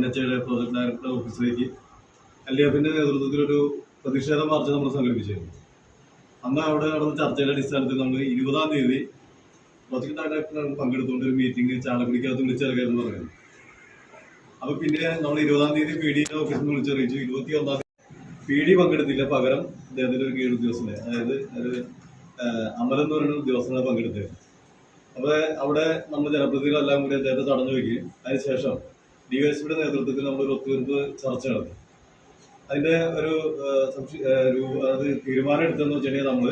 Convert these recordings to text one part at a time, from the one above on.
N H ഐയുടെ project director ഓഫീസിലേക്ക് L നേതൃത്വത്തിൽ ഒരു പ്രതിഷേധ മാർച്ച് നമ്മൾ സംഘടിപ്പിച്ചിരുന്നു. അന്ന് അവിടെ നടന്ന ചർച്ചയുടെ അടിസ്ഥാനത്തിൽ നമ്മൾ ഇരുപതാം തീയതി പ്രോജക്ട് ഡയറക്ടർ പങ്കെടുത്തുകൊണ്ട് ഒരു മീറ്റിംഗ് ചാലക്കുടിക്കകത്ത് വിളിച്ചിറക്കാമെന്ന് പറയുന്നു അപ്പോൾ പിന്നെ നമ്മൾ ഇരുപതാം തീയതി പി ഡി ഓഫീസിൽ നിന്ന് വിളിച്ചറിയിച്ചു. ഇരുപത്തി ഒന്നാം തീയതി പി ഡി പങ്കെടുത്തില്ല. പകരം അദ്ദേഹത്തിന്റെ ഒരു കീഴ് ഉദ്യോഗസ്ഥനെ അതായത് ഒരു അമരൻ എന്ന് പറയുന്ന ഉദ്യോഗസ്ഥനെ പങ്കെടുത്തത് അപ്പോൾ അവിടെ നമ്മൾ ജനപ്രതിനിധികളെല്ലാം കൂടി അദ്ദേഹത്തെ തടഞ്ഞു വയ്ക്കുകയും. അതിനുശേഷം ഡിവൈഎസ്പിയുടെ നേതൃത്വത്തിൽ നമ്മൾ ഒരു ഒത്തുതീർപ്പ് ചർച്ച നടത്തി. അതിന്റെ ഒരു അത് തീരുമാനം എടുത്തെന്ന് വെച്ചിട്ടുണ്ടെങ്കിൽ നമ്മൾ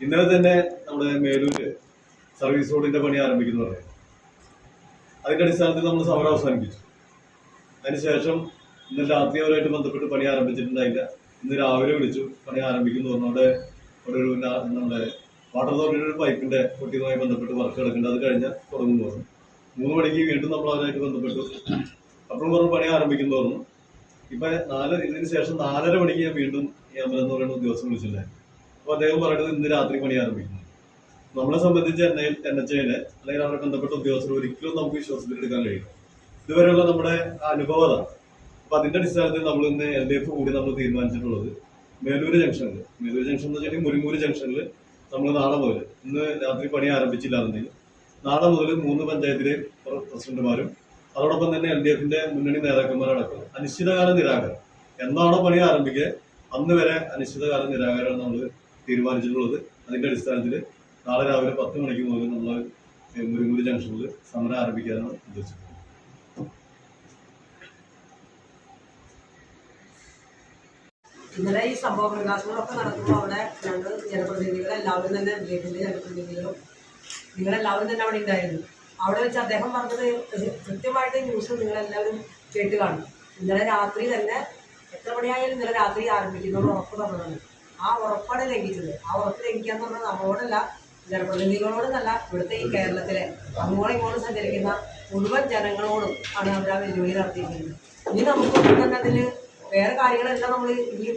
ഇന്നലെ തന്നെ നമ്മുടെ മേലൂര് സർവീസ് റോഡിന്റെ പണി ആരംഭിക്കുന്നു പറയാം. അതിന്റെ അടിസ്ഥാനത്തിൽ നമ്മൾ സമരം അവസാനിപ്പിച്ചു. അതിനുശേഷം ഇന്ന് രാത്രി അവരുമായിട്ട് ബന്ധപ്പെട്ട് പണി ആരംഭിച്ചിട്ടുണ്ടായില്ല ഇന്ന് രാവിലെ വിളിച്ചു പണി ആരംഭിക്കുന്നു പറഞ്ഞോണ്ട് അവിടെ ഒരു നമ്മുടെ വാട്ടർ അതോറിറ്റിയുടെ ഒരു പൈപ്പിന്റെ പൊട്ടിയതുമായി ബന്ധപ്പെട്ട് വർക്ക് കിടക്കുന്നുണ്ട് അത് കഴിഞ്ഞാൽ തുടങ്ങുന്നു പറഞ്ഞു മൂന്ന് മണിക്ക് വീണ്ടും നമ്മൾ അവരായിട്ട് ബന്ധപ്പെട്ടു. അപ്പോഴും പറഞ്ഞു പണി ആരംഭിക്കുന്നു പറഞ്ഞു ഇപ്പൊ നാല് ഇതിന് ശേഷം നാലര മണിക്ക് ഞാൻ വീണ്ടും ഈ അമ്പലം എന്ന് പറയുന്ന ഉദ്യോഗസ്ഥൻ വിളിച്ചിട്ടുണ്ടായിരുന്നു അപ്പൊ അദ്ദേഹം പറയുന്നത് ഇന്ന് രാത്രി പണി ആരംഭിക്കുന്നു. നമ്മളെ സംബന്ധിച്ച് എൻ എൻ എച്ച് ഐനെ അല്ലെങ്കിൽ അവരെ ബന്ധപ്പെട്ട ഉദ്യോഗസ്ഥർ ഒരിക്കലും നമുക്ക് വിശ്വാസത്തിൽ എടുക്കാൻ കഴിയും ഇതുവരെയുള്ള നമ്മുടെ അനുഭവം അനുഭവത അപ്പൊ അതിന്റെ അടിസ്ഥാനത്തിൽ നമ്മൾ ഇന്ന് എൽ ഡി എഫ് കൂടി നമ്മൾ തീരുമാനിച്ചിട്ടുള്ളത് മേലൂര് ജംഗ്ഷനിൽ മേലൂര് ജംഗ്ഷൻ എന്ന് വെച്ചാൽ മുരിമൂര് ജംഗ്ഷനിൽ നമ്മൾ നാളെ മുതൽ ഇന്ന് രാത്രി പണി ആരംഭിച്ചില്ലാന്നുണ്ടെങ്കിൽ നാളെ മുതൽ മൂന്ന് പഞ്ചായത്തിലെ പ്രസിഡന്റുമാരും അതോടൊപ്പം തന്നെ എൽ ഡി എഫിന്റെ മുന്നണി നേതാക്കന്മാരടക്കം അനിശ്ചിതകാല നിരാകരണം എന്നാണോ പണി ആരംഭിക്കുക? അന്ന് വരെ അനിശ്ചിതകാല നിരാകരണം നമ്മൾ തീരുമാനിച്ചിട്ടുള്ളത്. അതിന്റെ അടിസ്ഥാനത്തിൽ നാളെ രാവിലെ പത്ത് മണിക്ക് മുതൽ നമ്മൾ മുരിമൂര് ജംഗ്ഷനിൽ സമരം ആരംഭിക്കാനാണ് ഉദ്ദേശിക്കുന്നത് ഇന്നലെ ഈ സംഭവ പ്രകാശങ്ങളൊക്കെ നടക്കുമ്പോൾ അവിടെ ഞങ്ങൾ ജനപ്രതിനിധികൾ എല്ലാവരും തന്നെ ബ്ലേഡിന്റെ ജനപ്രതിനിധികളും നിങ്ങളെല്ലാവരും തന്നെ അവിടെ ഉണ്ടായിരുന്നു. അവിടെ വെച്ച് അദ്ദേഹം പറഞ്ഞത് കൃത്യമായിട്ട് ന്യൂസ് നിങ്ങളെല്ലാവരും കേട്ട് കാണും. ഇന്നലെ രാത്രി തന്നെ എത്ര മണിയായാലും ഇന്നലെ രാത്രി ആരംഭിക്കുന്നു ഉറപ്പ് തന്നതാണ്. ആ ഉറപ്പാണ് ലംഘിച്ചത്. ആ ഉറപ്പ് ലംഘിക്കാന്ന് പറഞ്ഞാൽ നമ്മളോടല്ല ജനപ്രതിനിധികളോടൊന്നല്ല ഇവിടുത്തെ ഈ കേരളത്തിലെ അങ്ങോളം ഇങ്ങോട്ടും സഞ്ചരിക്കുന്ന മുഴുവൻ ജനങ്ങളോടും ആണ് അവർ ആ വെല്ലുവിളി നടത്തിയിരിക്കുന്നത്. ഇനി നമുക്കൊന്നും തന്നെ അതിൽ വേറെ കാര്യങ്ങളെല്ലാം നമ്മൾ ഇനി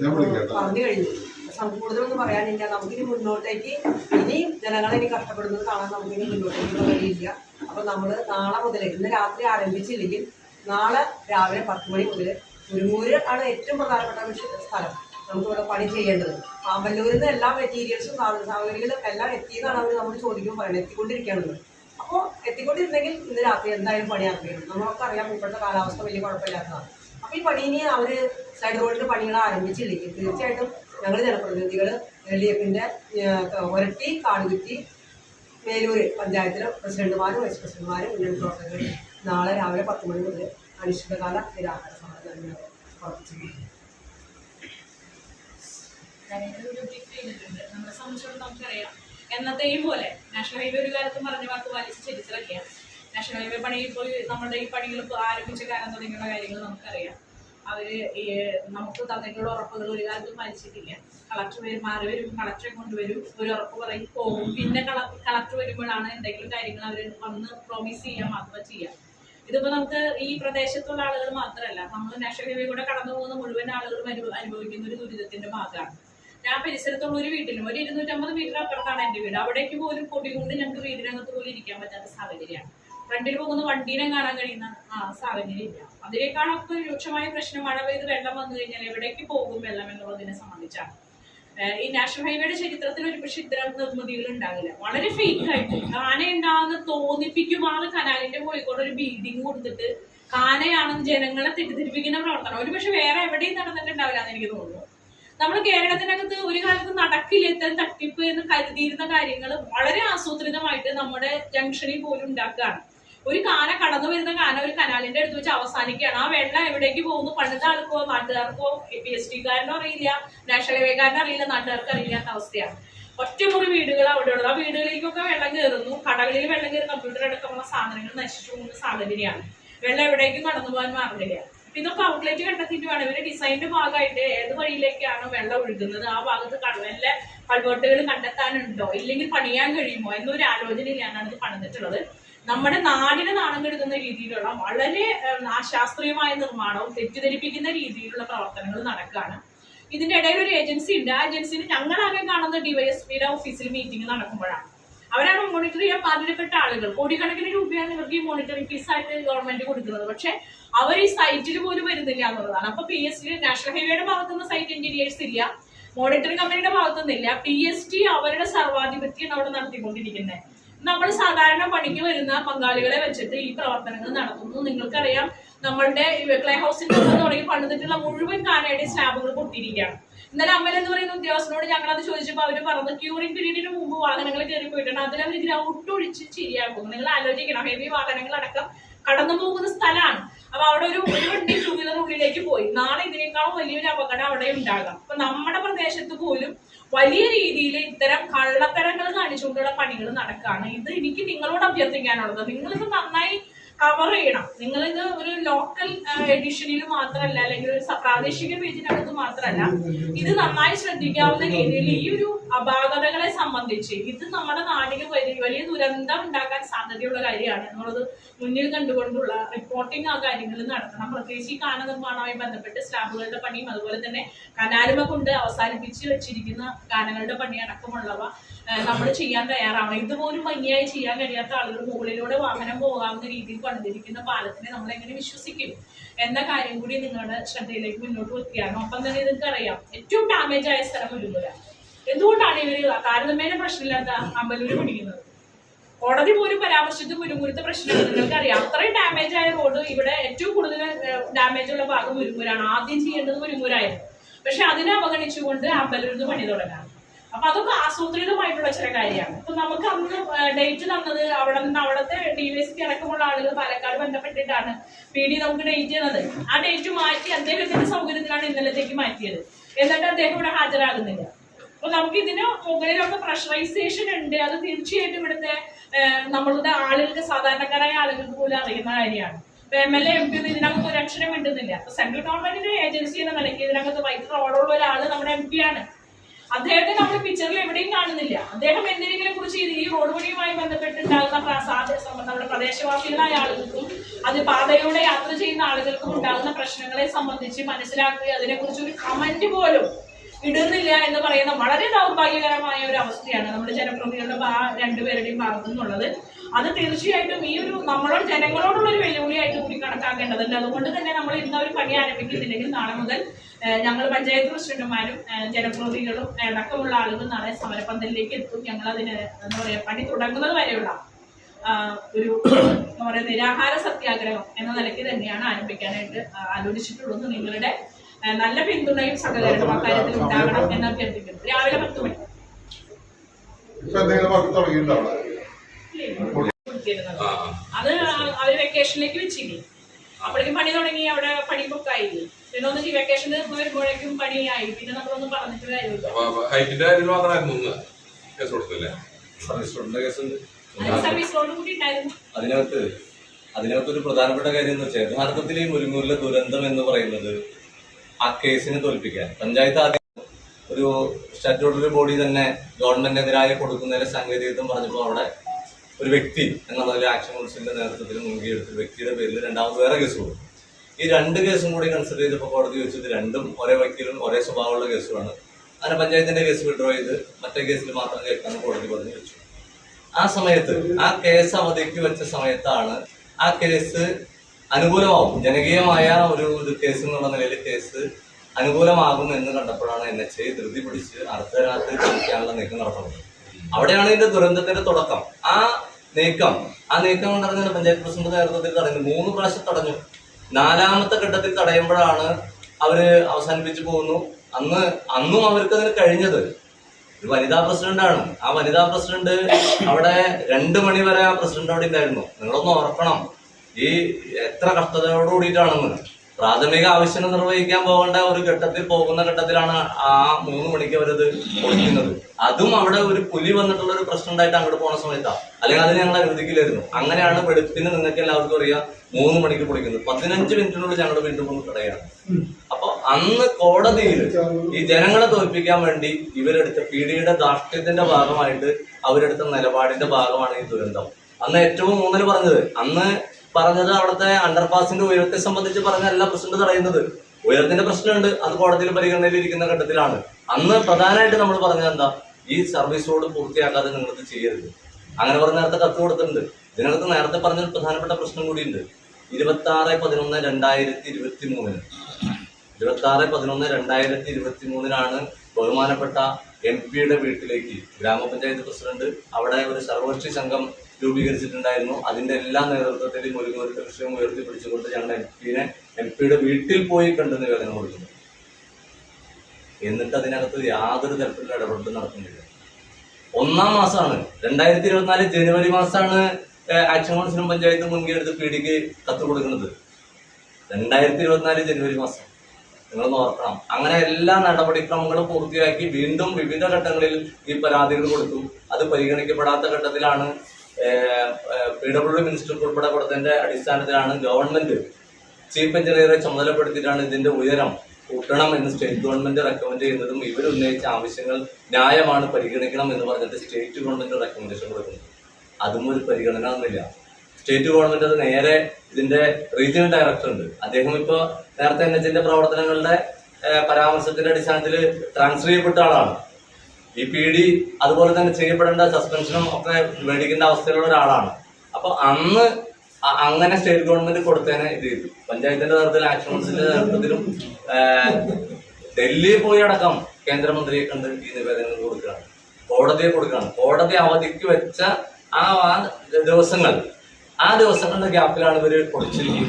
പറഞ്ഞു കഴിഞ്ഞു. പക്ഷെ നമുക്ക് കൂടുതലൊന്നും പറയാനില്ല. നമുക്കിനി മുന്നോട്ടേക്ക് ഇനിയും ജനങ്ങളെ ഇനി കഷ്ടപ്പെടുന്നത് കാണാൻ നമുക്കിനി മുന്നോട്ടേക്ക് കഴിയില്ല അപ്പൊ നമ്മൾ നാളെ മുതൽ ഇന്ന് രാത്രി ആരംഭിച്ചില്ലെങ്കിൽ നാളെ രാവിലെ പത്ത് മണി മുതൽ മുരുമൂര് ആണ് ഏറ്റവും പ്രധാനപ്പെട്ട സ്ഥലം. നമുക്ക് ഇവിടെ പണി ചെയ്യേണ്ടത്. പാമ്പല്ലൂരിൽ നിന്ന് എല്ലാ മെറ്റീരിയൽസും സാധന സാമഗ്രികളും എല്ലാം എത്തിയതാണ് അവർ നമ്മൾ ചോദിക്കുമ്പോൾ പറയുന്നത് എത്തിക്കൊണ്ടിരിക്കുകയാണെന്ന് അപ്പോൾ എത്തിക്കൊണ്ടിരുന്നെങ്കിൽ ഇന്ന് രാത്രി എന്തായാലും പണി ആരംഭിക്കണം. നമ്മളൊക്കെ അറിയാം ഇപ്പോഴത്തെ കാലാവസ്ഥ വലിയ കുഴപ്പമില്ലാത്തതാണ്. അപ്പൊ ഈ പണി ഇനി അവർ സൈഡ് റോഡിന്റെ പണികൾ ആരംഭിച്ചില്ലെങ്കിൽ തീർച്ചയായിട്ടും ഞങ്ങൾ ജനപ്രതിനിധികൾ എൽ ഡി എഫിന്റെ ഒരട്ടി കാടുകുറ്റി മേലൂര് പഞ്ചായത്തിലെ പ്രസിഡന്റുമാരും വൈസ് പ്രസിഡന്റുമാരും മുന്നണി പ്രവർത്തകരും നാളെ രാവിലെ പത്ത് മണി മുതൽ അനിശ്ചിതകാല നിരാഹാര സമരം നമുക്കറിയാം. എന്നത്തെയും പോലെ നാഷണൽ ഹൈവേ ഒരു കാലത്ത് പറഞ്ഞ വാക്ക് വലിച്ച് ചരിത്രമൊക്കെയാണ്. നാഷണൽ ഹൈവേ പണി ഇപ്പോൾ നമ്മുടെ ഈ പണികൾ ആരംഭിച്ച കാലം തുടങ്ങിയുള്ള കാര്യങ്ങൾ നമുക്കറിയാം. അവർ നമുക്ക് തന്നിട്ടുള്ള ഉറപ്പുകൾ ഒരു കാലത്തും പാലിച്ചിട്ടില്ല കളക്ടർ വരും മാറി വരും കളക്ടറെ കൊണ്ടുവരും ഒരു ഉറപ്പ് പറയും പോകും പിന്നെ കളക്ടർ വരുമ്പോഴാണ് എന്തെങ്കിലും കാര്യങ്ങൾ അവർ വന്ന് പ്രോമിസ് ചെയ്യാൻ മാത്രം ചെയ്യാം. ഇതിപ്പോ നമുക്ക് ഈ പ്രദേശത്തുള്ള ആളുകൾ മാത്രമല്ല നമ്മൾ നാഷണൽ ഹൈവേ കൂടെ കടന്നു പോകുന്ന മുഴുവൻ ആളുകളും അനുഭ- അനുഭവിക്കുന്ന ഒരു ദുരിതത്തിന്റെ ഭാഗമാണ്. ഞാൻ പരിസരത്തുള്ള ഒരു വീട്ടിലും ഒരു ഇരുന്നൂറ്റമ്പത് മീറ്റർ അപ്പുറത്താണ് എന്റെ വീട്. അവിടേക്ക് പോലും പൊടി കൊണ്ട് ഞങ്ങൾക്ക് വീടിനകത്ത് പോലും ഇരിക്കാൻ പറ്റാത്ത സാഹചര്യമാണ്. ഫ്രണ്ടിൽ പോകുന്ന വണ്ടീനെ കാണാൻ കഴിയുന്ന ആ സാഹചര്യം ഇല്ല അതിനേക്കാളൊക്കെ രൂക്ഷമായ പ്രശ്നം മഴ പെയ്ത് വെള്ളം വന്നു കഴിഞ്ഞാൽ എവിടേക്ക് പോകും വെള്ളം എന്നുള്ളതിനെ സംബന്ധിച്ചാണ്. ഈ നാഷണൽ ഹൈവേയുടെ ചരിത്രത്തിൽ ഒരു പക്ഷെ ഇത്തരം നിർമ്മിതികൾ ഉണ്ടാകില്ല. വളരെ ഫേക്ക് ആയിട്ട് കാന ഉണ്ടാകുന്ന തോന്നിപ്പിക്കുമാറ് കനാലിന്റെ കോഴിക്കോട് ഒരു ബിൽഡിംഗ് കൊടുത്തിട്ട് കാനയാണെന്ന് ജനങ്ങളെ തെറ്റിദ്ധരിപ്പിക്കുന്ന പ്രവർത്തനം. ഒരു പക്ഷെ വേറെ എവിടെയും നടന്നിട്ടുണ്ടാവില്ല എന്ന് എനിക്ക് തോന്നുന്നു. നമ്മൾ കേരളത്തിനകത്ത് ഒരു കാലത്ത് നടക്കില്ല ഇത്തരം തട്ടിപ്പ് എന്ന് കരുതിയിരുന്ന കാര്യങ്ങൾ വളരെ ആസൂത്രിതമായിട്ട് നമ്മുടെ ജംഗ്ഷനിൽ പോലും ഉണ്ടാക്കുകയാണ്. ഒരു കാന കടന്നു വരുന്ന കാന ഒരു കനാലിന്റെ അടുത്ത് വെച്ച് അവസാനിക്കുകയാണ്. ആ വെള്ളം എവിടേക്ക് പോകുന്നു? പണ്ടത്തെ ആൾക്കോ നാട്ടുകാർക്കോ പി എസ് ടിക്കാരനോ അറിയില്ല. നാഷണൽ ഹൈവേക്കാരനോ അറിയില്ല. നാട്ടുകാർക്ക് അറിയില്ലാത്ത അവസ്ഥയാണ്. ഒറ്റമുറി വീടുകൾ അവിടെ ഉള്ളത് ആ വീടുകളിലേക്കൊക്കെ വെള്ളം കയറുന്നു. കടകളിൽ വെള്ളം കയറി കമ്പ്യൂട്ടർ അടക്കമുള്ള സാധനങ്ങൾ നശിച്ചു പോകുന്ന സാഹചര്യമാണ്. വെള്ളം എവിടേക്കും കടന്നു പോകാൻ അപ്പൊ ഇതൊക്കെ ഔട്ട്ലെറ്റ് കണ്ടെത്തിയിട്ട് വേണം. ഇവരുടെ ഡിസൈനിന്റെ ഭാഗമായിട്ട് ഏത് വഴിയിലേക്കാണ് വെള്ളം ഒഴുകുന്നത്? ആ ഭാഗത്ത് കടലിലെ കൾവെട്ടുകൾ കണ്ടെത്താനുണ്ടോ? ഇല്ലെങ്കിൽ പണിയാൻ കഴിയുമോ? എന്നൊരു ആലോചനയിലാണ് ഇത് പണിതിട്ടുള്ളത്. നമ്മുടെ നാടിനെ നാണം കെടുക്കുന്ന രീതിയിലുള്ള വളരെ ശാസ്ത്രീയമായ നിർമ്മാണവും തെറ്റിദ്ധരിപ്പിക്കുന്ന രീതിയിലുള്ള പ്രവർത്തനങ്ങൾ നടക്കുകയാണ് ഇതിന്റെ ഇടയിൽ ഒരു ഏജൻസി ഉണ്ട്. ആ ഏജൻസിയിൽ ഞങ്ങളാകെ കാണുന്ന ഡിവൈഎസ്പിയുടെ ഓഫീസിൽ മീറ്റിംഗ് നടക്കുമ്പോഴാണ്. അവരാണ് മോണിറ്റർ ചെയ്യാൻ ബാധ്യതപ്പെട്ട ആളുകൾ. കോടിക്കണക്കിന് രൂപയാണ് ഇവർക്ക് ഈ മോണിറ്ററിംഗ് ഫീസ് ആയിട്ട് ഗവൺമെന്റ് കൊടുക്കുന്നത്. പക്ഷെ അവർ ഈ സൈറ്റിൽ പോലും വരുന്നില്ല എന്നുള്ളതാണ്. അപ്പൊ പി എസ് ടി നാഷണൽ ഹൈവേയുടെ ഭാഗത്തുനിന്ന് സൈറ്റ് എഞ്ചിനീയേഴ്സ് ഇല്ല. മോണിറ്ററിംഗ് കമ്പനിയുടെ ഭാഗത്തുനിന്നില്ല. പി എസ് ടി അവരുടെ സർവാധിപത്യം അവിടെ നടത്തിക്കൊണ്ടിരിക്കുന്നത് നമ്മൾ സാധാരണ പണിക്ക് വരുന്ന പങ്കാളികളെ വെച്ചിട്ട് ഈ പ്രവർത്തനങ്ങൾ നടത്തുന്നു. നിങ്ങൾക്കറിയാം നമ്മളുടെ ക്ലേ ഹൗസിന്റെ തുടങ്ങി പണിതിട്ടുള്ള മുഴുവൻ കാനയുടെ സ്ലാബുകൾ പൊട്ടിയിരിക്കുകയാണ്. ഇന്നലെ അമ്മൽ എന്ന് പറയുന്ന ഉദ്യോഗസ്ഥനോട് ഞങ്ങൾ അത് ചോദിച്ചപ്പോൾ അവർ പറഞ്ഞു ക്യൂറിംഗ് പീരീഡിന് മുമ്പ് വാഹനങ്ങൾ കയറി പോയിട്ടുണ്ട്. അതിൽ അവർ ഗ്രൗട്ട് ഒഴിച്ച് ശരിയാക്കും നിങ്ങൾ ആലോചിക്കണം ഹെവി വാഹനങ്ങൾ അടക്കം കടന്നു പോകുന്ന സ്ഥലമാണ്. അപ്പൊ അവിടെ ഒരു വണ്ടി ടൂ വീലർ ഉള്ളിലേക്ക് പോയി. നാളെ ഇതിനേക്കാളും വലിയൊരു അപകടം അവിടെ ഉണ്ടാകാം. അപ്പൊ നമ്മുടെ പ്രദേശത്ത് പോലും വലിയ രീതിയിൽ ഇത്തരം കള്ളത്തരങ്ങൾ കാണിച്ചുകൊണ്ടുള്ള പണികൾ നടക്കുകയാണ് ഇത് എനിക്ക് നിങ്ങളോട് അഭ്യർത്ഥിക്കാനുള്ളത്. നിങ്ങളിത് നന്നായി കവർ ചെയ്യണം. നിങ്ങൾ ഇത് ഒരു ലോക്കൽ എഡിഷനിൽ മാത്രമല്ല അല്ലെങ്കിൽ ഒരു പ്രാദേശിക പേജിനകത്ത് മാത്രമല്ല ഇത് നന്നായി ശ്രദ്ധിക്കാവുന്ന രീതിയിൽ ഈ ഒരു അപാകതകളെ സംബന്ധിച്ച് ഇത് നമ്മുടെ നാടിന് വലിയ വലിയ ദുരന്തം ഉണ്ടാക്കാൻ സാധ്യതയുള്ള കാര്യമാണ്. എന്നുള്ളത് മുന്നിൽ കണ്ടുകൊണ്ടുള്ള റിപ്പോർട്ടിംഗ് ആ കാര്യങ്ങൾ നടത്തണം. പ്രത്യേകിച്ച് ഈ കാന നിർമ്മാണവുമായി ബന്ധപ്പെട്ട് സ്ലാബുകളുടെ പണിയും അതുപോലെ തന്നെ കനാലുമ കൊണ്ട് അവസാനിപ്പിച്ച് വെച്ചിരിക്കുന്ന കാനകളുടെ പണി അടക്കമുള്ളവ നമ്മൾ ചെയ്യാൻ തയ്യാറാവണം. ഇതുപോലും ഭംഗിയായി ചെയ്യാൻ കഴിയാത്ത ആളുകൾ മുകളിലൂടെ വാഹനം പോകാവുന്ന രീതിയിൽ പണിതിരിക്കുന്ന പാലത്തിനെ നമ്മൾ എങ്ങനെ വിശ്വസിക്കും? എന്ന കാര്യം കൂടി നിങ്ങളുടെ ശ്രദ്ധയിലേക്ക് മുന്നോട്ട് വെക്കുകയാണ്. ഒപ്പം തന്നെ നിങ്ങൾക്ക് അറിയാം ഏറ്റവും ഡാമേജ് ആയ സ്ഥലം ഒരുപോല എന്തുകൊണ്ടാണ് ഇവർ താരതമ്യേന പ്രശ്നമില്ലാത്ത അമ്പലൂര് പിടിക്കുന്നത് കോടതി പോലും പരാമർശിച്ച് മുരുമുരത്തെ പ്രശ്നമാണ് നിങ്ങൾക്കറിയാം അത്രയും ഡാമേജ് ആയ റോഡ് ഇവിടെ ഏറ്റവും കൂടുതൽ ഡാമേജ് ഉള്ള ഭാഗം മുരുമുരാണ് ആദ്യം ചെയ്യേണ്ടത് മുരുമുരായിരുന്നു പക്ഷെ അതിനെ അവഗണിച്ചുകൊണ്ട് അമ്പലൂരിന്ന് പണി തുടങ്ങാം അപ്പൊ അതൊക്കെ ആസൂത്രിതമായിട്ടുള്ള ചില കാര്യമാണ്. അപ്പൊ നമുക്ക് അന്ന് ഡേറ്റ് തന്നത് അവിടെ നിന്ന് അവിടുത്തെ ഡി വി എസ് പി അടക്കമുള്ള ആളുകൾ പാലക്കാട് ബന്ധപ്പെട്ടിട്ടാണ് പി ഡി നമുക്ക് ഡേറ്റ് തന്നത് ആ ഡേറ്റ് മാറ്റി അദ്ദേഹത്തിന്റെ സൗകര്യത്തിലാണ് ഇന്നലത്തേക്ക് മാറ്റിയത്. എന്നിട്ട് അദ്ദേഹം ഇവിടെ ഹാജരാകുന്നില്ല. അപ്പൊ നമുക്ക് ഇതിന് മുകളിലൊക്കെ പ്രഷറൈസേഷൻ ഉണ്ട്. അത് തീർച്ചയായിട്ടും ഇവിടുത്തെ നമ്മളുടെ ആളുകൾക്ക് സാധാരണക്കാരായ ആളുകൾക്ക് പോലും അറിയുന്ന കാര്യമാണ്. M L A M P ഒന്നും ഇതിനകത്ത് ഒരു അക്ഷരം മിണ്ടുന്നില്ല. അപ്പൊ സെൻട്രൽ ഗവൺമെന്റിന്റെ ഏജൻസി എന്ന നിലയ്ക്ക് ഇതിനകത്ത് വൈറ്റ് റോഡുള്ള ഒരാൾ നമ്മുടെ എം പി ആണ്. അദ്ദേഹത്തെ നമ്മൾ പിക്ചറിൽ എവിടെയും കാണുന്നില്ല. അദ്ദേഹം എന്തിനെങ്കിലും കുറിച്ച് ഈ റോഡ് പണിയുമായി ബന്ധപ്പെട്ടുണ്ടാകുന്ന നമ്മുടെ പ്രദേശവാസികളായ ആളുകൾക്കും അത് പാതയിലൂടെ യാത്ര ചെയ്യുന്ന ആളുകൾക്കും ഉണ്ടാകുന്ന പ്രശ്നങ്ങളെ സംബന്ധിച്ച് മനസ്സിലാക്കുക അതിനെക്കുറിച്ച് ഒരു കമന്റ് പോലും ഇടുന്നില്ല എന്ന് പറയുന്ന വളരെ ദൗർഭാഗ്യകരമായ ഒരു അവസ്ഥയാണ് നമ്മുടെ ജനപ്രതിനിധികളുടെ രണ്ടുപേരുടെയും ഭാഗത്തു നിന്നുള്ളത് അത് തീർച്ചയായിട്ടും ഈ ഒരു നമ്മളോട് ജനങ്ങളോടുള്ള ഒരു വെല്ലുവിളിയായിട്ട് കൂടി കണക്കാക്കേണ്ടതുണ്ട്. അതുകൊണ്ട് തന്നെ നമ്മൾ ഇന്ന് ഒരു പണി ആരംഭിക്കുന്നില്ലെങ്കിൽ നാളെ മുതൽ ഞങ്ങൾ പഞ്ചായത്ത് പ്രസിഡന്റുമാരും ജനപ്രതിനിധികളും അടക്കമുള്ള ആളുകൾ നാളെ സമരപന്തലിലേക്ക് എത്തും. ഞങ്ങൾ അതിന് എന്താ പറയുക പണി തുടങ്ങുന്നത് വരെയുള്ള ഒരു എന്താ പറയുക നിരാഹാര സത്യാഗ്രഹം എന്ന നിലയ്ക്ക് തന്നെയാണ് ആരംഭിക്കാനായിട്ട് ആലോചിച്ചിട്ടുള്ളത്. നിങ്ങളുടെ നല്ല പിന്തുണയും സഹകരണവും അക്കാര്യത്തിൽ ഉണ്ടാകണം എന്ന് അഭ്യർത്ഥിക്കുന്നു. രാവിലെ പത്ത് മണി. അത് അവർ അവർ വെക്കേഷനിലേക്ക് വെച്ചില്ലേ അപ്പോഴേക്കും പണി തുടങ്ങി അവിടെ പണി ബുക്കായില്ലേ പിന്നെ ഒന്ന് വെക്കേഷന് വരുമ്പോഴേക്കും പണിയായി പിന്നെ നമ്മളൊന്നും പറഞ്ഞിട്ട് കാര്യമില്ല. അതിനകത്ത് ഒരു പ്രധാനപ്പെട്ട കാര്യം എന്ന് വെച്ചാൽ യഥാർത്ഥത്തിൽ ഈ മുരിങ്ങൂരിലെ ദുരന്തം എന്ന് പറയുന്നത് ആ കേസിനെ തോൽപ്പിക്കാൻ. പഞ്ചായത്ത് ആദ്യം ഒരു സ്റ്റാറ്റ്യൂട്ടറി ബോഡി തന്നെ ഗവൺമെന്റിനെതിരായി കൊടുക്കുന്നതിന്റെ സാങ്കേതികത്വം പറഞ്ഞപ്പോൾ അവിടെ ഒരു വ്യക്തി എന്നുള്ള ആക്ഷൻ കൗൺസിലിന്റെ നേതൃത്വത്തിൽ മുൻകൈയെടുത്ത വ്യക്തിയുടെ പേരിൽ രണ്ടാമത് വേറെ കേസ് കൊടുക്കും. ഈ രണ്ട് കേസും കൂടി കൺസിഡർ ചെയ്തപ്പോൾ കോടതി വെച്ചത് രണ്ടും ഒരേ വ്യക്തിയിലും ഒരേ സ്വഭാവമുള്ള കേസുകളാണ്. അങ്ങനെ പഞ്ചായത്തിന്റെ കേസ് വിഡ്രോ ചെയ്ത് മറ്റേ കേസിൽ മാത്രം കേൾക്കാൻ കോടതി പറഞ്ഞു വെച്ചു. ആ സമയത്ത് ആ കേസ് അവധിക്ക് വെച്ച സമയത്താണ് ആ കേസ് അനുകൂലമാകും ജനകീയമായ ഒരു ഇത് കേസ് എന്നുള്ള നിലയിൽ കേസ് അനുകൂലമാകും എന്ന് കണ്ടപ്പോഴാണ് എൻ എച്ച് ഐ ധൃതി പിടിച്ച് അർദ്ധരാത്രി കളിക്കാനുള്ള നീക്കം നടത്തുന്നത്. അവിടെയാണ് ഇതിന്റെ ദുരന്തത്തിന്റെ തുടക്കം. ആ നീക്കം. ആ നീക്കം കൊണ്ടിറങ്ങുന്ന പഞ്ചായത്ത് പ്രസിഡന്റ് നേതൃത്വത്തിൽ തടഞ്ഞു. മൂന്ന് പ്രാവശ്യം തടഞ്ഞു. നാലാമത്തെ ഘട്ടത്തിൽ തടയുമ്പോഴാണ് അവർ അവസാനിപ്പിച്ചു പോകുന്നു. അന്ന് അന്നും അവർക്ക് അതിന് കഴിഞ്ഞത്. ഒരു വനിതാ പ്രസിഡന്റാണ് ആ വനിതാ പ്രസിഡന്റ് അവിടെ രണ്ട് മണി വരെ ആ പ്രസിഡന്റ് അവിടെ ഉണ്ടായിരുന്നു നിങ്ങളൊന്ന് ഓർക്കണം. ഈ എത്ര കഷ്ടതയോട് കൂടിയിട്ടാണെന്ന്. പ്രാഥമിക ആവശ്യങ്ങൾ നിർവഹിക്കാൻ പോകേണ്ട ഒരു ഘട്ടത്തിൽ പോകുന്ന ഘട്ടത്തിലാണ് ആ മൂന്ന് മണിക്ക് അവരത് പൊളിക്കുന്നത് അതും അവിടെ ഒരു പുലി വന്നിട്ടുള്ള ഒരു പ്രശ്നം ഉണ്ടായിട്ട് അങ്ങോട്ട് പോണ സമയത്താണ് അല്ലെങ്കിൽ അത് ഞങ്ങൾ അനുവദിക്കില്ലായിരുന്നു. അങ്ങനെയാണ് വെളുപ്പിന് നിങ്ങൾക്ക് എല്ലാവർക്കും അറിയാം മൂന്ന് മണിക്ക് പൊളിക്കുന്നത്. പതിനഞ്ച് മിനിറ്റിനുള്ളിൽ ഞങ്ങളുടെ വീണ്ടും ഒന്ന് തടയാണ് അപ്പൊ അന്ന് കോടതിയിൽ ഈ ജനങ്ങളെ തോൽപ്പിക്കാൻ വേണ്ടി ഇവരെടുത്ത പി ഡിയുടെ ധാർഷ്ട്യത്തിന്റെ ഭാഗമായിട്ട് അവരെടുത്ത നിലപാടിന്റെ ഭാഗമാണ് ഈ ദുരന്തം. അന്ന് ഏറ്റവും മൂന്നിൽ പറഞ്ഞത് അന്ന് പറഞ്ഞത് അവിടുത്തെ അണ്ടർപാസിന്റെ ഉയരത്തെ സംബന്ധിച്ച് പറഞ്ഞല്ല പ്രസിഡന്റ് തടയുന്നത്. ഉയരത്തിന്റെ പ്രശ്നമുണ്ട് അത് കോടതിയിൽ പരിഗണനയിൽ ഇരിക്കുന്ന ഘട്ടത്തിലാണ്. അന്ന് പ്രധാനമായിട്ട് നമ്മൾ പറഞ്ഞത് എന്താ? ഈ സർവീസ് റോഡ് പൂർത്തിയാക്കാതെ നിങ്ങൾക്ക് ചെയ്യരുത്. അങ്ങനെ പറഞ്ഞ നേരത്തെ കത്ത് കൊടുത്തിട്ടുണ്ട്. ഇതിനകത്ത് നേരത്തെ പറഞ്ഞ പ്രധാനപ്പെട്ട പ്രശ്നം കൂടിയുണ്ട്. ഇരുപത്തി ആറ് പതിനൊന്ന് രണ്ടായിരത്തി ഇരുപത്തി മൂന്നിന് ഇരുപത്തി ആറ് പതിനൊന്ന് രണ്ടായിരത്തി ഇരുപത്തി മൂന്നിനാണ് ബഹുമാനപ്പെട്ട എം പിയുടെ വീട്ടിലേക്ക് ഗ്രാമപഞ്ചായത്ത് പ്രസിഡന്റ് അവിടെ ഒരു സർവകക്ഷി സംഘം രൂപീകരിച്ചിട്ടുണ്ടായിരുന്നു. അതിന്റെ എല്ലാ നേതൃത്വത്തിലും ഒരു ഒരു വിഷയം ഉയർത്തിപ്പിടിച്ചുകൊണ്ട് ഞങ്ങൾ എം പിനെ എം പിയുടെ വീട്ടിൽ പോയി കണ്ട് നിവേദനം കൊടുക്കുന്നു. എന്നിട്ട് അതിനകത്ത് യാതൊരു തരത്തിലുള്ള ഇടപെടലും നടക്കുന്നില്ല. ഒന്നാം മാസമാണ്. രണ്ടായിരത്തി ഇരുപത്തിനാല് ജനുവരി മാസമാണ് ആക്ഷൻ കൗൺസിലും പഞ്ചായത്തും മുൻകൈയെടുത്ത് പി ഡിക്ക് കത്ത് കൊടുക്കുന്നത്. രണ്ടായിരത്തി ഇരുപത്തിനാല് ജനുവരി മാസം. നിങ്ങളൊന്ന് ഓർക്കണം. അങ്ങനെ എല്ലാ നടപടിക്രമങ്ങളും പൂർത്തിയാക്കി വീണ്ടും വിവിധ ഘട്ടങ്ങളിൽ ഈ പരാതികൾ കൊടുത്തു. അത് പരിഗണിക്കപ്പെടാത്ത ഘട്ടത്തിലാണ് പി ഡബ്ല്യു മിനിസ്റ്റർ ഉൾപ്പെടെ കൊടുത്തതിന്റെ അടിസ്ഥാനത്തിലാണ് ഗവൺമെന്റ് ചീഫ് എഞ്ചിനീയറെ ചുമതലപ്പെടുത്തിയിട്ടാണ് ഇതിന്റെ ഉയരം കൂട്ടണം എന്ന് സ്റ്റേറ്റ് ഗവൺമെന്റ് റെക്കമെൻഡ് ചെയ്യുന്നതും ഇവർ ഉന്നയിച്ച ആവശ്യങ്ങൾ ന്യായമാണ് പരിഗണിക്കണം എന്ന് പറഞ്ഞിട്ട് സ്റ്റേറ്റ് ഗവൺമെന്റ് റെക്കമെൻഡേഷൻ കൊടുക്കുന്നു. അതും ഒരു പരിഗണന ഒന്നുമില്ല സ്റ്റേറ്റ് ഗവൺമെന്റ് അത് നേരെ ഇതിന്റെ റീജിയണൽ ഡയറക്ടർ ഉണ്ട്. അദ്ദേഹം ഇപ്പോൾ നേരത്തെ എൻ എച്ചിന്റെ പ്രവർത്തനങ്ങളുടെ പരാമർശത്തിന്റെ അടിസ്ഥാനത്തിൽ ട്രാൻസ്ഫർ ചെയ്യപ്പെട്ട ആളാണ്. ഈ പി ഡി അതുപോലെ തന്നെ ചെയ്യപ്പെടേണ്ട സസ്പെൻഷനും ഒക്കെ മേടിക്കേണ്ട അവസ്ഥയിലുള്ള ഒരാളാണ്. അപ്പൊ അന്ന് അങ്ങനെ സ്റ്റേറ്റ് ഗവൺമെന്റ് കൊടുത്തേനെ ഇത് ചെയ്തു പഞ്ചായത്തിന്റെ തരത്തിൽ ആക്ഷൻ കൗൺസിലിന്റെ തരത്തിലും ഡൽഹിയിൽ പോയി അടക്കം കേന്ദ്രമന്ത്രിയെ കണ്ട് ഈ നിവേദനങ്ങൾ കൊടുക്കുകയാണ്. കോടതിയെ കൊടുക്കുകയാണ്. കോടതി അവധിക്ക് വെച്ച ആ ദിവസങ്ങൾ ആ ദിവസങ്ങളുടെ ഗ്യാപ്പിലാണ് ഇവർ ഈ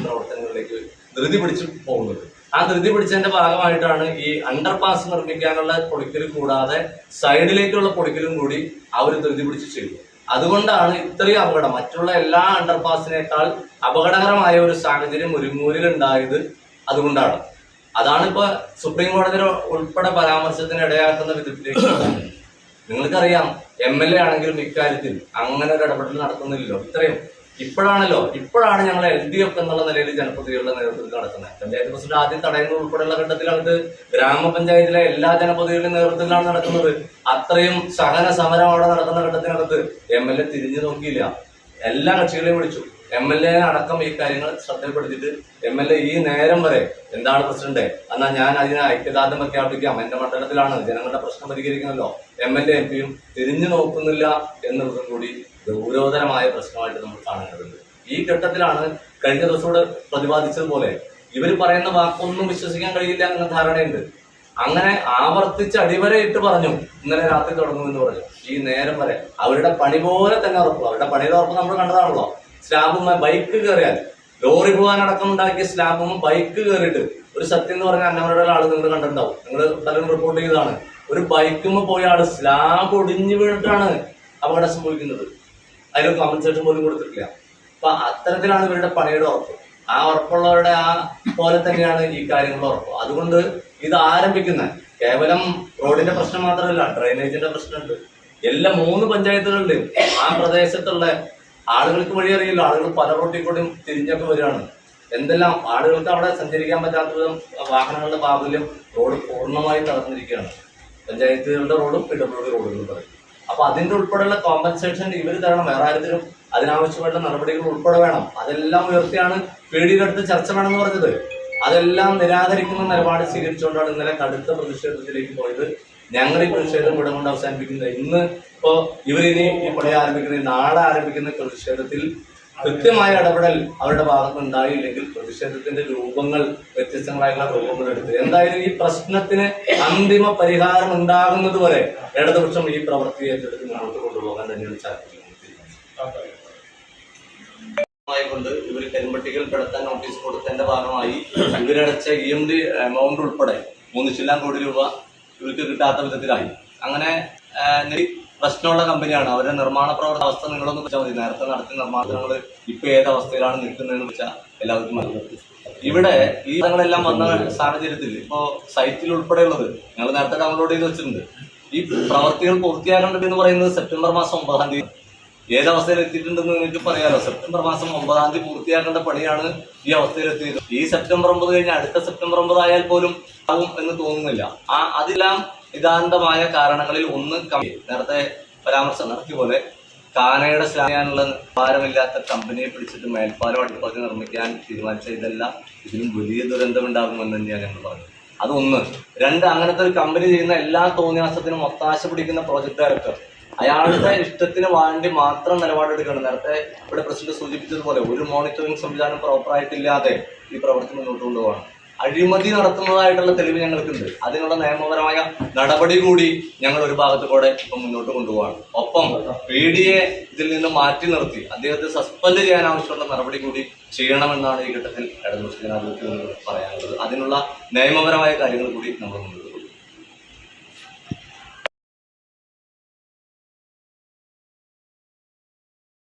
പ്രവർത്തനങ്ങളിലേക്ക് ധൃതി പിടിച്ച് പോകുന്നത്. ആ ധൃതി പിടിച്ചതിന്റെ ഭാഗമായിട്ടാണ് ഈ അണ്ടർ പാസ് നിർമ്മിക്കാനുള്ള പൊളിക്കൽ കൂടാതെ സൈഡിലേക്കുള്ള പൊളിക്കലും കൂടി അവർ ധൃതി പിടിച്ച് ചെയ്തു. അതുകൊണ്ടാണ് ഇത്രയും അപകടം. മറ്റുള്ള എല്ലാ അണ്ടർ പാസിനേക്കാൾ അപകടകരമായ ഒരു സാഹചര്യം ഒരുങ്ങൂരിൽ ഉണ്ടായത് അതുകൊണ്ടാണ് അതാണ് സുപ്രീം കോടതിയുടെ ഉൾപ്പെടെ പരാമർശത്തിന് ഇടയാക്കുന്ന വിധത്തിലേക്ക് നിങ്ങൾക്കറിയാം എം എൽ എ ആണെങ്കിലും ഇക്കാര്യത്തിൽ അങ്ങനെ ഒരു ഇടപെടൽ നടത്തുന്നില്ലല്ലോ ഇത്രയും ഇപ്പോഴാണല്ലോ ഇപ്പോഴാണ് ഞങ്ങൾ എൽ ഡി എഫ് എന്നുള്ള നിലയിൽ ജനപ്രതിനിധികളുടെ നേതൃത്വത്തിൽ നടക്കുന്നത്. പഞ്ചായത്ത് പ്രസിഡന്റ് ആദ്യം തടയുന്ന ഉൾപ്പെടെയുള്ള ഘട്ടത്തിലകത്ത് ഗ്രാമപഞ്ചായത്തിലെ എല്ലാ ജനപ്രതിനിധികളുടെ നേതൃത്വത്തിലാണ് നടക്കുന്നത്. അത്രയും സഹന സമരം അവിടെ നടക്കുന്ന ഘട്ടത്തിനകത്ത് എം എൽ എ തിരിഞ്ഞു നോക്കിയില്ല. എല്ലാ കക്ഷികളെയും വിളിച്ചു. എം എൽ എ അടക്കം ഈ കാര്യങ്ങൾ ശ്രദ്ധയിൽപ്പെടുത്തിയിട്ട് എം എൽ എ ഈ നേരം വരെ എന്താണ് പ്രസിഡന്റ്? എന്നാൽ ഞാൻ അതിനെ ഐക്യദാർഢ്യം പ്രഖ്യാപിക്കാം എന്റെ മണ്ഡലത്തിലാണ് ജനങ്ങളുടെ പ്രശ്നം പരിഹരിക്കണമല്ലോ. എം എൽ എ എം പിയും തിരിഞ്ഞു നോക്കുന്നില്ല എന്നുള്ളതും കൂടി ഗൗരവതരമായ പ്രശ്നമായിട്ട് നമ്മൾ കാണേണ്ടതുണ്ട്. ഈ ഘട്ടത്തിലാണ് കഴിഞ്ഞ ദിവസത്തോട് പ്രതിപാദിച്ചതുപോലെ ഇവർ പറയുന്ന വാക്കൊന്നും വിശ്വസിക്കാൻ കഴിയില്ല എന്ന ധാരണയുണ്ട്. അങ്ങനെ ആവർത്തിച്ച് അടിവരയിട്ട് പറഞ്ഞു ഇന്നലെ രാത്രി തുടങ്ങുമെന്ന് പറഞ്ഞു. ഈ നേരം വരെ അവരുടെ പണി പോലെ തന്നെ ഉറപ്പ് അവരുടെ പണിയുടെ ഉറപ്പ് നമ്മൾ കണ്ടതാണല്ലോ. സ്ലാബും ബൈക്ക് കയറിയാൽ ലോറി പോകാനടക്കം ഉണ്ടാക്കിയ സ്ലാബും ബൈക്ക് കയറിയിട്ട് ഒരു സത്യം എന്ന് പറഞ്ഞാൽ അന്നവരുടെ ആൾ നിങ്ങൾ കണ്ടിട്ടുണ്ടാവും. നിങ്ങൾ പലരും റിപ്പോർട്ട് ചെയ്തതാണ്. ഒരു ബൈക്കുമ്പോൾ പോയ ആൾ സ്ലാബ് ഒടിഞ്ഞു വീണിട്ടാണ് അപകടം സംഭവിക്കുന്നത്. അതിന് കോമ്പൻസേഷൻ പോലും കൊടുത്തിട്ടില്ല. അപ്പൊ അത്തരത്തിലാണ് ഇവരുടെ പണിയുടെ ഉറപ്പ്. ആ ഉറപ്പുള്ളവരുടെ ആ പോലെ തന്നെയാണ് ഈ കാര്യങ്ങളുടെ ഉറപ്പ്. അതുകൊണ്ട് ഇത് ആരംഭിക്കുന്ന കേവലം റോഡിന്റെ പ്രശ്നം മാത്രമല്ല ഡ്രൈനേജിന്റെ പ്രശ്നമുണ്ട്. എല്ലാ മൂന്ന് പഞ്ചായത്തുകളിലും ആ പ്രദേശത്തുള്ള ആളുകൾക്ക് വഴി അറിയില്ല ആളുകൾ പല റോട്ടിൽ കൂടെയും തിരിഞ്ഞൊക്കെ വരികയാണ്. എന്തെല്ലാം ആളുകൾക്ക് അവിടെ സഞ്ചരിക്കാൻ പറ്റാത്ത വിധം വാഹനങ്ങളുടെ പ്രാബല്യം റോഡ് പൂർണമായി തടഞ്ഞിരിക്കുകയാണ് പഞ്ചായത്തുകളുടെ റോഡും പി ഡബ്ല്യു ഡി റോഡുകളും പറയും അപ്പൊ അതിന്റെ ഉൾപ്പെടെയുള്ള കോമ്പൻസേഷൻ ഇവർ തരണം. വേറെ ആരും അതിനാവശ്യമായിട്ടുള്ള നടപടികൾ ഉൾപ്പെടെ വേണം. അതെല്ലാം ഉയർത്തിയാണ് പി ഡിയുടെ അടുത്ത് ചർച്ച വേണമെന്ന് പറഞ്ഞത്. അതെല്ലാം നിരാകരിക്കുന്ന നിലപാട് സ്വീകരിച്ചുകൊണ്ടാണ് ഇന്നലെ കടുത്ത പ്രതിഷേധത്തിലേക്ക് പോയത്. ഞങ്ങൾ ഈ പ്രതിഷേധം ഇവിടെ കൊണ്ട് അവസാനിപ്പിക്കുന്നത്. ഇന്ന് ഇപ്പോ ഇവരിനി ഈ പണി ആരംഭിക്കുന്ന നാളെ ആരംഭിക്കുന്ന പ്രതിഷേധത്തിൽ കൃത്യമായ ഇടപെടൽ അവരുടെ ഭാഗത്ത് ഉണ്ടായില്ലെങ്കിൽ പ്രതിഷേധത്തിന്റെ രൂപങ്ങൾ വ്യത്യസ്തങ്ങളായിട്ടുള്ള രൂപങ്ങൾ എന്തായാലും ഈ പ്രശ്നത്തിന് അന്തിമ പരിഹാരം ഉണ്ടാകുന്നത് വരെ ഇടതുപക്ഷം ഈ പ്രവൃത്തി ഏറ്റെടുത്ത് മുന്നോട്ട് കൊണ്ടുപോകാൻ തന്നെയാണ് ചാർജ്മായിക്കൊണ്ട് ഇവർ കരിമ്പട്ടികൾ പെടുത്താൻ നോട്ടീസ് കൊടുത്തതിന്റെ ഭാഗമായി ഇവരടച്ച ഇ എം ഡി എമൗണ്ട് ഉൾപ്പെടെ മൂന്ന് ചില്ലാൻ കോടി രൂപ ഇവർക്ക് കിട്ടാത്ത വിധത്തിലായി. അങ്ങനെ പ്രശ്നമുള്ള കമ്പനിയാണ് അവരുടെ നിർമ്മാണ പ്രവർത്തന അവസ്ഥ നിങ്ങളൊന്ന് വെച്ചാൽ മതി. നേരത്തെ നടത്തിയ നിർമ്മാണങ്ങൾ ഇപ്പൊ ഏത് അവസ്ഥയിലാണ് നിൽക്കുന്നതെന്ന് വെച്ചാൽ എല്ലാവർക്കും മനസ്സിലാക്കും ഇവിടെ ഈ ഇടങ്ങളെല്ലാം വന്ന സാഹചര്യത്തിൽ ഇപ്പോ സൈറ്റിൽ ഉൾപ്പെടെയുള്ളത് ഞങ്ങൾ നേരത്തെ ഡൗൺലോഡ് ചെയ്ത് വെച്ചിട്ടുണ്ട്. ഈ പ്രവർത്തികൾ പൂർത്തിയാക്കേണ്ടത് എന്ന് പറയുന്നത് സെപ്റ്റംബർ മാസം ഒമ്പതാം തീയതി. ഏത് ഏതവസ്ഥയിൽ എത്തിയിട്ടുണ്ടെന്ന് നിങ്ങൾക്ക് പറയാലോ? സെപ്റ്റംബർ മാസം ഒമ്പതാം തീയതി പൂർത്തിയാക്കേണ്ട പണിയാണ് ഈ അവസ്ഥയിൽ എത്തിയത്. ഈ സെപ്റ്റംബർ ഒമ്പത് കഴിഞ്ഞാൽ അടുത്ത സെപ്റ്റംബർ ഒമ്പത് ആയാൽ പോലും ആകും എന്ന് തോന്നുന്നില്ല. ആ അതെല്ലാം നിതാന്തമായ കാരണങ്ങളിൽ ഒന്ന് കമ്പനി നേരത്തെ പരാമർശം നടത്തിയ പോലെ കാനയുടെ സ്ലാനുള്ള ഭാരമില്ലാത്ത കമ്പനിയെ പിടിച്ചിട്ട് മേൽപ്പാലം അടിപ്പതി നിർമ്മിക്കാൻ തീരുമാനിച്ച ഇതെല്ലാം ഇതിലും വലിയ ദുരന്തം ഉണ്ടാകുമെന്ന് തന്നെയാണ് ഞങ്ങൾ പറഞ്ഞത്. അതൊന്ന്. രണ്ട് അങ്ങനത്തെ ഒരു കമ്പനി ചെയ്യുന്ന എല്ലാ തോന്നിയാസത്തിനും ഒത്താശ പിടിക്കുന്ന പ്രോജക്ട് ഡയറക്ടർ അയാളുടെ ഇഷ്ടത്തിന് വേണ്ടി മാത്രം നിലപാടെടുക്കണം നേരത്തെ ഇവിടെ പ്രസിഡന്റ് സൂചിപ്പിച്ചതുപോലെ ഒരു മോണിറ്ററിംഗ് സംവിധാനം പ്രോപ്പറായിട്ടില്ലാതെ ഈ പ്രവൃത്തി മുന്നോട്ട് കൊണ്ടുപോകണം അഴിമതി നടത്തുന്നതായിട്ടുള്ള തെളിവ് ഞങ്ങൾക്കുണ്ട്. അതിനുള്ള നിയമപരമായ നടപടി കൂടി ഞങ്ങൾ ഒരു ഭാഗത്ത് കൂടെ ഇപ്പം മുന്നോട്ട് കൊണ്ടുപോവാണ്. ഒപ്പം പി ഡിയെ ഇതിൽ നിന്ന് മാറ്റി നിർത്തി അദ്ദേഹത്തെ സസ്പെൻഡ് ചെയ്യാൻ ആവശ്യമുള്ള നടപടി കൂടി ചെയ്യണമെന്നാണ് ഈ ഘട്ടത്തിൽ ഇടതുപക്ഷ ജനാധിപത്യം പറയാനുള്ളത്. അതിനുള്ള നിയമപരമായ കാര്യങ്ങൾ കൂടി നമ്മൾ മുന്നോട്ട്